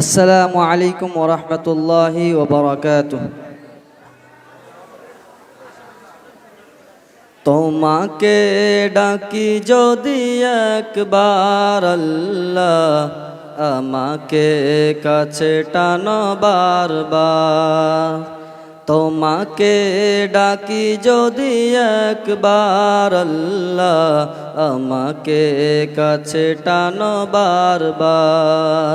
আসসালামু আলাইকুম ওরহমতুল্লাহি ওবরাকাতুহ তোমাকে ডাকি যদি একবার আল্লাহ আমাকে কাছে টানো বারবার। তোমাকে ডাকি যদি একবার আল্লাহ আমাকে কাছে টানো বারবার।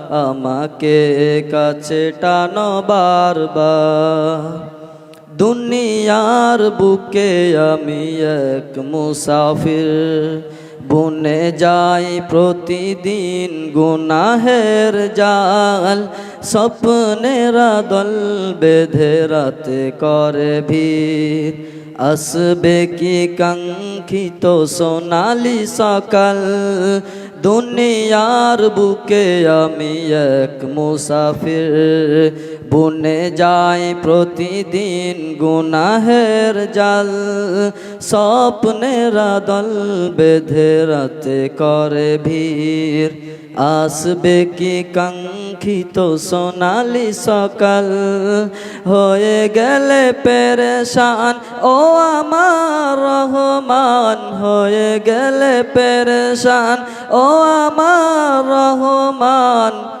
আমাকে কাছে টানো বারবার। দুনিয়ার বুকে আমি এক মুসাফির। বনে যাই প্রতিদিন গুনাহের জাল। স্বপ্নেরা দল বেঁধে রাতে করে ভিড়। আসবে কি কাঙ্ক্ষিত সোনালি সকাল? দুনিয়ার বুকে আমি এক মুসাফির। বনে যাই প্রতিদিন গুনাহের জাল। স্বপ্নেরা দল বেঁধে রাতে করে ভিড়। আসবে কি কাঙ্ক্ষিত সোনালি সকাল? হয়ে গেলে পেরেশান, ও আমার রহমান। হয়ে গেলে পেরেশান, ও আমার রহমান।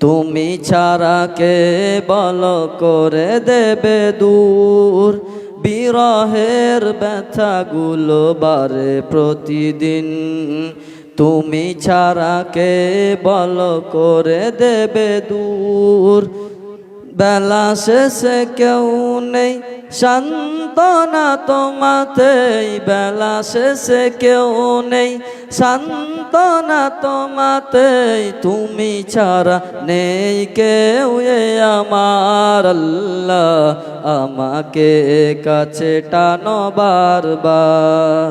তুমি ছাড়া কে বল করে দেবে দূর? বিরহের ব্যথাগুলো বারে প্রতিদিন। তুমি ছাড়া কে বল করে দেবে দূর? বেলা শেষে কেউ নেই শান্তনা তোমাতে বেলা শেষে কেউ নেই। সান্তনা তোমাতে তুমি ছাড়া নেই কেউ আমার আল্লাহ। আমাকে কাছে টানো বারবার।